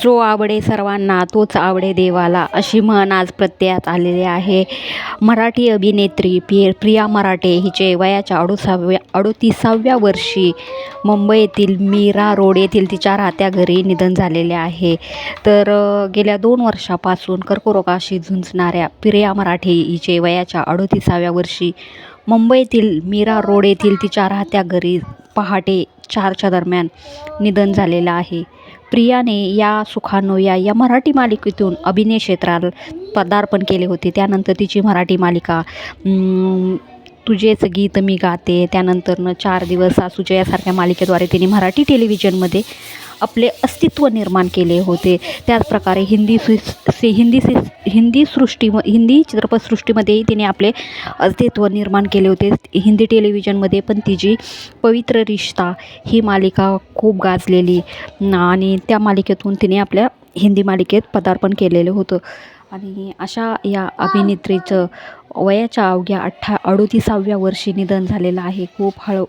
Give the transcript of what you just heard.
जो आवडे सर्वांना तोच आवडे देवाला अशी म्हण आज प्रत्ययात आलेली आहे. मराठी अभिनेत्री पि प्रिया मराठे हिचे वयाच्या अडुसाव्या अडोतीसाव्या वर्षी मुंबईतील मीरा रोड येथील तिच्या राहत्या घरी निधन झालेले आहे. तर गेल्या दोन वर्षापासून कर्करोगाशी झुंजणाऱ्या प्रिया मराठे हिचे वयाच्या अडोतीसाव्या वर्षी मुंबईतील मीरा रोड येथील तिच्या राहत्या घरी पहाटे चारच्या दरम्यान निधन झालेलं आहे. प्रियाने या सुखानुया या मराठी मालिकेतून अभिनय क्षेत्रात पदार्पण केले होते. त्यानंतर तिची मराठी मालिका तुझेच गीत मी गाते. त्यानंतरनं चार दिवस सासूच्या यासारख्या मालिकेद्वारे तिने मराठी टेलिव्हिजनमध्ये आपले अस्तित्व निर्माण केले होते. त्याचप्रकारे हिंदी सु हिंदी से हिंदी सृष्टी हिंदी चित्रपटसृष्टीमध्येही तिने आपले अस्तित्व निर्माण केले होते. हिंदी टेलिव्हिजनमध्ये पण तिची पवित्र रिश्ता ही मालिका खूप गाजलेली आणि त्या मालिकेतून तिने आपल्या हिंदी मालिकेत पदार्पण केलेलं होतं. आणि अशा या अभिनेत्रीचं वयाच्या अवघ्या अठ्ठा अडोतीसाव्या वर्षी निधन झालेलं आहे. खूप हळू